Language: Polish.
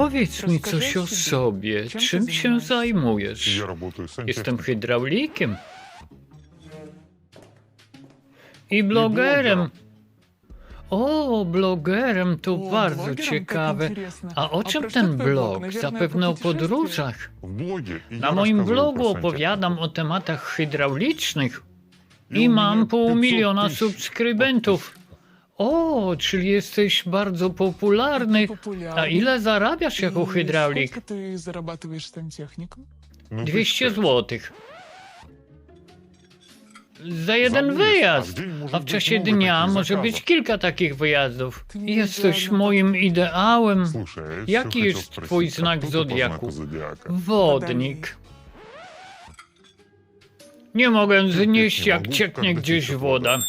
Opowiedz mi coś o sobie. Czym się zajmujesz? Я работаю Jestem сантехником. hydraulikiem. I blogerem. O, blogerem to O, bardzo blogerem, tak ciekawe. interesne. A o A czym про что ten твой блог? blog? Наверное, Zapewne o про путешествия? podróżach. В блоге и Na я moim рассказываю blogu про сантехнику. opowiadam o tematach hydraulicznych I i u mam mnie pół 500 miliona tysięcy subskrybentów. O, czyli jesteś bardzo popularny. Популярный. A ile zarabiasz jako И hydraulik? Сколько ты зарабатываешь сантехником? Ну, 200 представь, złotych. Za za jeden wyjazd, wyjazd. a w dzień może A w być czasie много dnia takich może być zakazów. kilka takich wyjazdów. Ty nie Jesteś wiedziałem, moim ideałem. Слушай, а я ещё Jaki хотел jest спросить, twój а znak кто ты по zodiaku? знаку зодиака? Wodnik. Nie mogę znieść, jak mogу, cieknie когда gdzieś течет woda. вода.